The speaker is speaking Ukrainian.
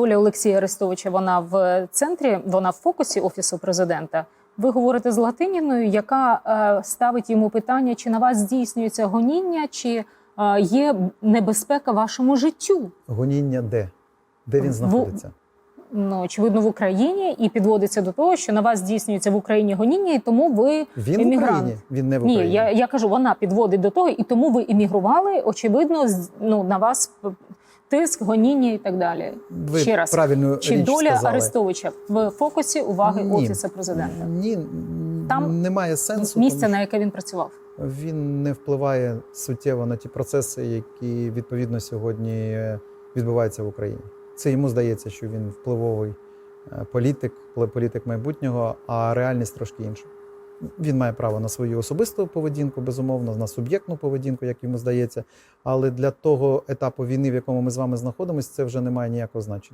Доля Олексія Арестовича вона в центрі, вона в фокусі офісу президента. Ви говорите з Латиніною, яка е, ставить йому питання, чи на вас здійснюється гоніння, чи е, є небезпека вашому життю. Гоніння де? Де він В- знаходиться? Ну очевидно, в Україні і підводиться до того, що на вас здійснюється в Україні гоніння, і тому ви Він в. Україні. Він не в Україні. Ні, я, я кажу, вона підводить до того, і тому ви емігрували. Очевидно, ну на вас тиск, гоніння і так далі. Ви Ще раз. правильну Чи річ доля сказали. Арестовича в фокусі уваги Ні. офісу президента? Ні, Там немає сенсу. Місце, тому на яке він працював. він не впливає суттєво на ті процеси, які відповідно сьогодні е, відбуваються в Україні. Це йому здається, що він впливовий е, політик, політик майбутнього, а реальність трошки інша. Він має право на свою особисту поведінку, безумовно, на суб'єктну поведінку, як йому здається. Але для того етапу війни, в якому ми з вами знаходимося, це вже не має ніякого значення.